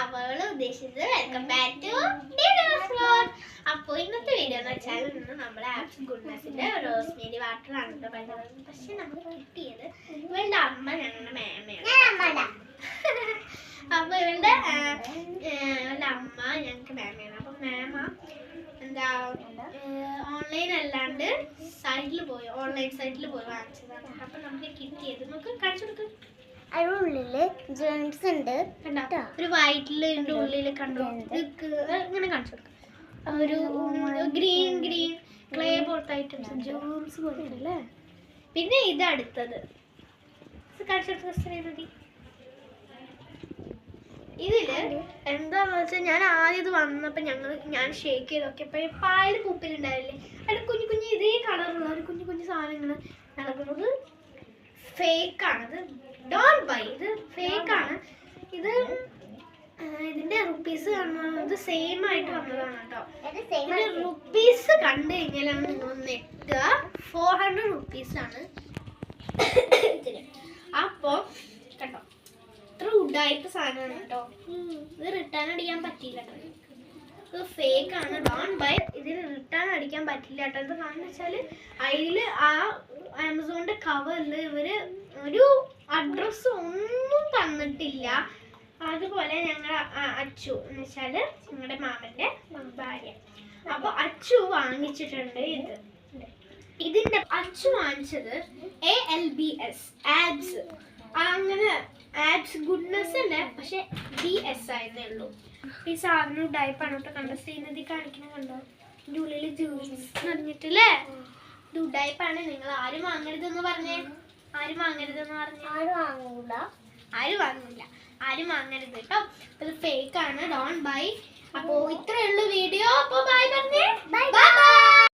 അവൾ ഉദ്ദേശിച്ചത് welcome back to അപ്പോൾ ഇന്നത്തെ വീഡിയോ എന്ന് വെച്ചാൽ ഇന്ന് നമ്മുടെ ആപ്സ് ഗുഡ്നസിന്റെ റോസ്മേരി വാട്ടർ ആണ് കേട്ടോ പറയുന്നത് പക്ഷെ നമുക്ക് കിട്ടിയത് ഇവളുടെ അമ്മ ഞങ്ങളുടെ മേമയാണ്. അപ്പൊ ഇവളുടെ ഇവളുടെ അമ്മ ഞങ്ങൾക്ക് മേമയാണ്. അപ്പൊ മേമ എന്താ ഓൺലൈൻ അല്ലാണ്ട് സൈറ്റിൽ പോയി ഓൺലൈൻ സൈറ്റിൽ പോയി വാങ്ങിച്ചതാണ്. അപ്പൊ നമുക്ക് കിട്ടിയത്. നമുക്ക് കാണിച്ചു കൊടുക്കാം. അതിനുള്ളിൽ ജെൻസ് ഉണ്ട്. കണ്ടോ? ഒരു വൈറ്റിൽ ഇതിന്റെ ഉള്ളിൽ കണ്ടോ? ഇങ്ങനെ കാണിച്ചു ഒരു ഗ്രീൻ ഗ്രീൻ ക്ലേ പോലത്തെ ഐറ്റംസ് ജേംസ് പോലത്തെ അല്ലേ പിന്നെ ഇത് അടുത്തത്. ഇതിൽ എന്താന്ന് വെച്ചാൽ ഞാൻ ആദ്യം ഇത് വന്നപ്പോ ഞങ്ങൾ ഞാൻ ഷേക്ക് ചെയ്ത് നോക്കിയപ്പോ പായൽ കൂപ്പിലുണ്ടായില്ലേ അതിൽ കുഞ്ഞു കുഞ്ഞു ഇതേ കളറുള്ള ഒരു കുഞ്ഞു കുഞ്ഞു സാധനങ്ങൾ നടക്കുന്നത് ഫേക്ക് ആണ് ഇത് ഡോൺ ബൈ ഇത് ഫേക്ക് ആണ് ഇത് ഇതിന്റെ റുപ്പീസ് കാണുന്നത് സെയിം ആയിട്ട് വന്നതാണ് കേട്ടോ. ഇതിന്റെ റുപ്പീസ് കണ്ടു കഴിഞ്ഞാലാണ് നിങ്ങൾ നെറ്റുക ഫോർ ഹൺഡ്രഡ് റുപ്പീസ് ആണ്. അപ്പോ കണ്ടോ? ഇത്ര ഉഡായിട്ട് സാധനമാണ് കേട്ടോ. ഇത് റിട്ടേൺ അടിക്കാൻ പറ്റിയില്ല കേട്ടോ. ഫേക്ക് ആണ്. ഡോൺ ബൈ ഇതിന് റിട്ടേൺ അടിക്കാൻ പറ്റില്ല കേട്ടോ ഇത് കാരണം വെച്ചാൽ അതിൽ ആ ആമസോണിന്റെ കവറിൽ ഇവർ ഒരു അഡ്രസ്സ് ഒന്നും തന്നിട്ടില്ല. അതുപോലെ ഞങ്ങൾ അച്ചു എന്ന് വെച്ചാൽ ഞങ്ങളുടെ മാമന്റെ ഭാര്യ. അപ്പോൾ അച്ചു വാങ്ങിച്ചിട്ടുണ്ട് ഇത്. ഇതിന്റെ അച്ചു വാങ്ങിച്ചത് A L B S abs അങ്ങനെ ആബ്സ് ഗുഡ്നെസ് അല്ലേ? പക്ഷെ ബി എസ് ആയിരുന്നേ ഉള്ളൂ. ഈ സാധനം ഉണ്ടായി കേട്ടോ. കണ്ട? സീനതി കാണിക്കണ കണ്ടോ? ഇതിന്റെ ഉള്ളിൽ ജ്യൂസ് നിറഞ്ഞിട്ടില്ലേ? ഇത് ഉഡായിപ്പാണ് നിങ്ങൾ ആരും വാങ്ങരുതെന്ന് പറഞ്ഞേ. ആരും വാങ്ങരുതെന്ന് പറഞ്ഞു. ആരും വാങ്ങൂല. ആരും വാങ്ങില്ല ആരും വാങ്ങരുത് കേട്ടോ. ഇത് ഫേക്ക് ആണ്. ഡോൺ ബൈ അപ്പോ ഇത്രയുള്ളൂ വീഡിയോ. അപ്പോൾ ബൈ ഉള്ളൂ വീഡിയോ